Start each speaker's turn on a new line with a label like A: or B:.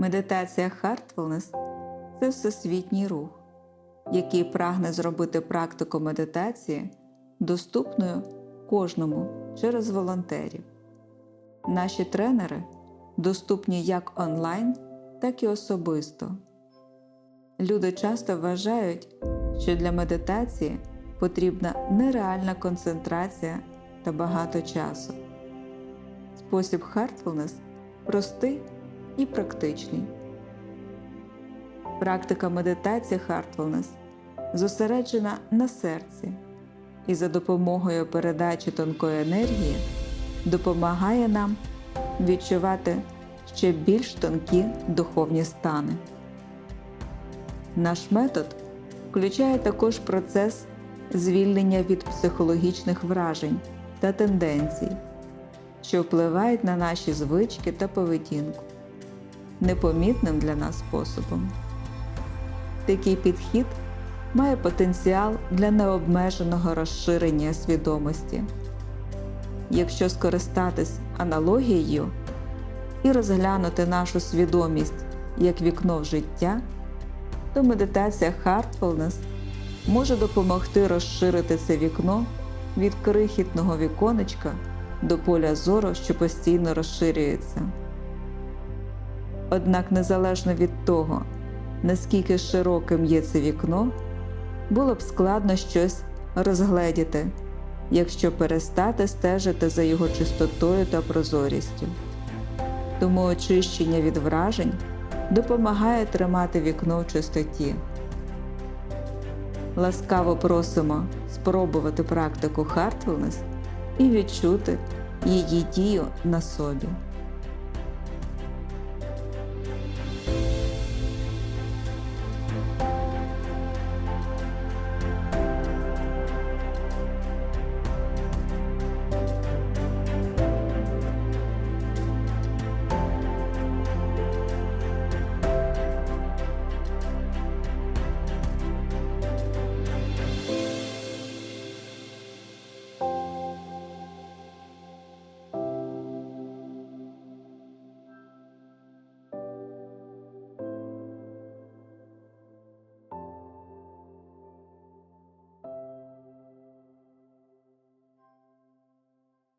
A: Медитація Heartfulness – це всесвітній рух, який прагне зробити практику медитації доступною кожному через волонтерів. Наші тренери доступні як онлайн, так і особисто. Люди часто вважають, що для медитації потрібна нереальна концентрація та багато часу. Спосіб Heartfulness простий і практичний. Практика медитації Heartfulness зосереджена на серці і за допомогою передачі тонкої енергії допомагає нам відчувати ще більш тонкі духовні стани. Наш метод включає також процес звільнення від психологічних вражень та тенденцій, що впливають на наші звички та поведінку, непомітним для нас способом. Такий підхід має потенціал для необмеженого розширення свідомості. Якщо скористатись аналогією і розглянути нашу свідомість як вікно в життя, то медитація Heartfulness може допомогти розширити це вікно від крихітного віконечка до поля зору, що постійно розширюється. Однак, незалежно від того, наскільки широким є це вікно, було б складно щось розгледіти, якщо перестати стежити за його чистотою та прозорістю. Тому очищення від вражень допомагає тримати вікно в чистоті. Ласкаво просимо спробувати практику Heartfulness і відчути її дію на собі.